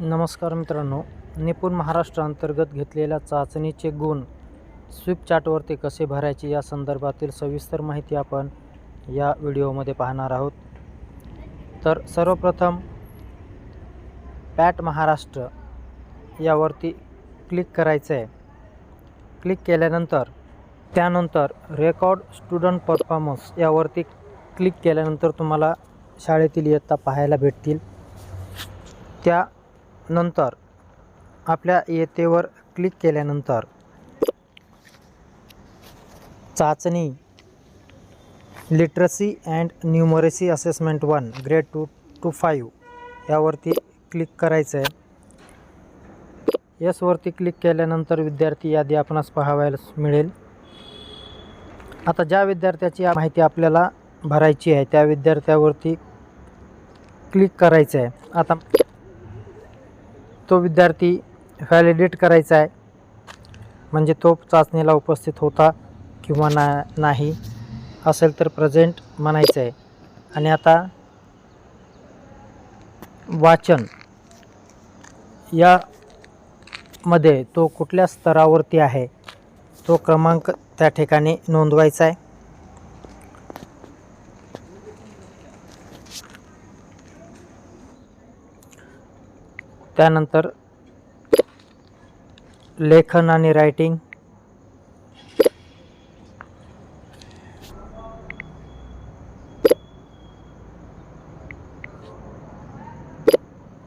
नमस्कार मित्रांनो निपुण महाराष्ट्र अंतर्गत घेतलेल्या चाचणीचे गुण स्विप चार्टवरती कसे भरायचे या संदर्भातील सविस्तर माहिती आपण या व्हिडिओमध्ये पाहणार आहोत. तर सर्वप्रथम पॅट महाराष्ट्र यावरती क्लिक करायचं आहे क्लिक केल्यानंतर त्यानंतर रेकॉर्ड स्टुडंट परफॉर्मन्स यावरती क्लिक केल्यानंतर तुम्हाला शाळेतील इयत्ता पाहायला भेटतील. त्या नंतर आपल्या येतेवर क्लिक केल्यानंतर चाचणी literacy and numeracy assessment one grade two to five यावरती क्लिक करायचं आहे यसवरती क्लिक केल्यानंतर विद्यार्थी यादी आपणास पाहावयास मिळेल. आता ज्या विद्यार्थ्याची माहिती आपल्याला भरायची आहे त्या विद्यार्थ्यावरती क्लिक करायचं आहे आता तो विद्यार्थी व्हॅलिडेट करायचा आहे. म्हणजे तो चाचणीला उपस्थित होता किंवा ना नाही असेल तर प्रेझेंट म्हणायचं आहे. आणि आता वाचन यामध्ये तो कुठल्या स्तरावरती आहे? तो क्रमांक त्या ठिकाणी नोंदवायचा आहे. त्यानंतर लेखन आणि रायटिंग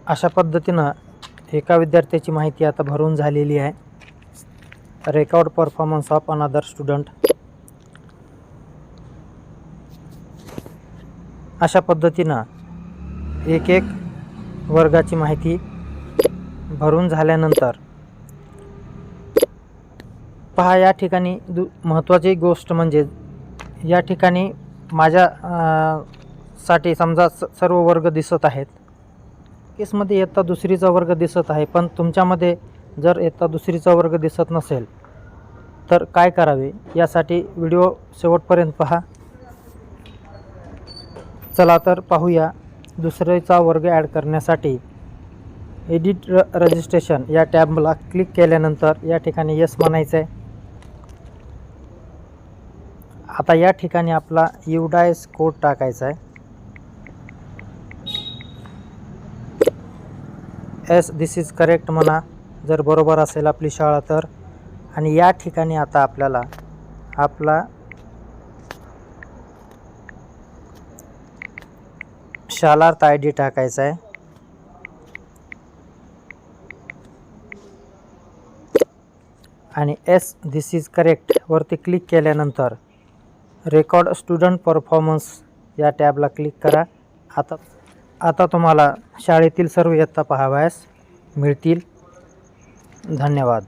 अशा पद्धतीनं एका विद्यार्थ्याची माहिती आता भरून झालेली आहे. Record performance of another student अशा पद्धतीनं एक एक वर्गाची माहिती भरून झाल्यानंतर. पहा या ठिकाणी दु महत्त्वाची गोष्ट म्हणजे या ठिकाणी माझ्या साठी समजा स सर्व वर्ग दिसत आहेत. केसमध्ये इयत्ता दुसरीचा वर्ग दिसत आहे पण तुमच्यामध्ये जर इयत्ता दुसरीचा वर्ग दिसत नसेल तर काय करावे? यासाठी व्हिडिओ शेवटपर्यंत पहा. चला तर पाहूया दुसरीचा वर्ग ॲड करण्यासाठी. एडिट र रजिस्ट्रेशन या टॅबला क्लिक केल्यानंतर या ठिकाणी यस म्हणायचं आहे आता या ठिकाणी आपला युडायस कोड टाकायचा आहे एस दिस इज करेक्ट म्हणा. जर बरोबर असेल आपली शाळा तर. आणि या ठिकाणी आता आपल्याला आपला शालार्थ आय डी टाकायचा आहे आणि एस दिस इज करेक्ट वरती क्लिक केल्यानंतर रेकॉर्ड स्टुडंट परफॉर्मन्स या टॅबला क्लिक करा. आता आता तुम्हाला शाळेतील सर्व इयत्ता पहावयास मिळतील. धन्यवाद.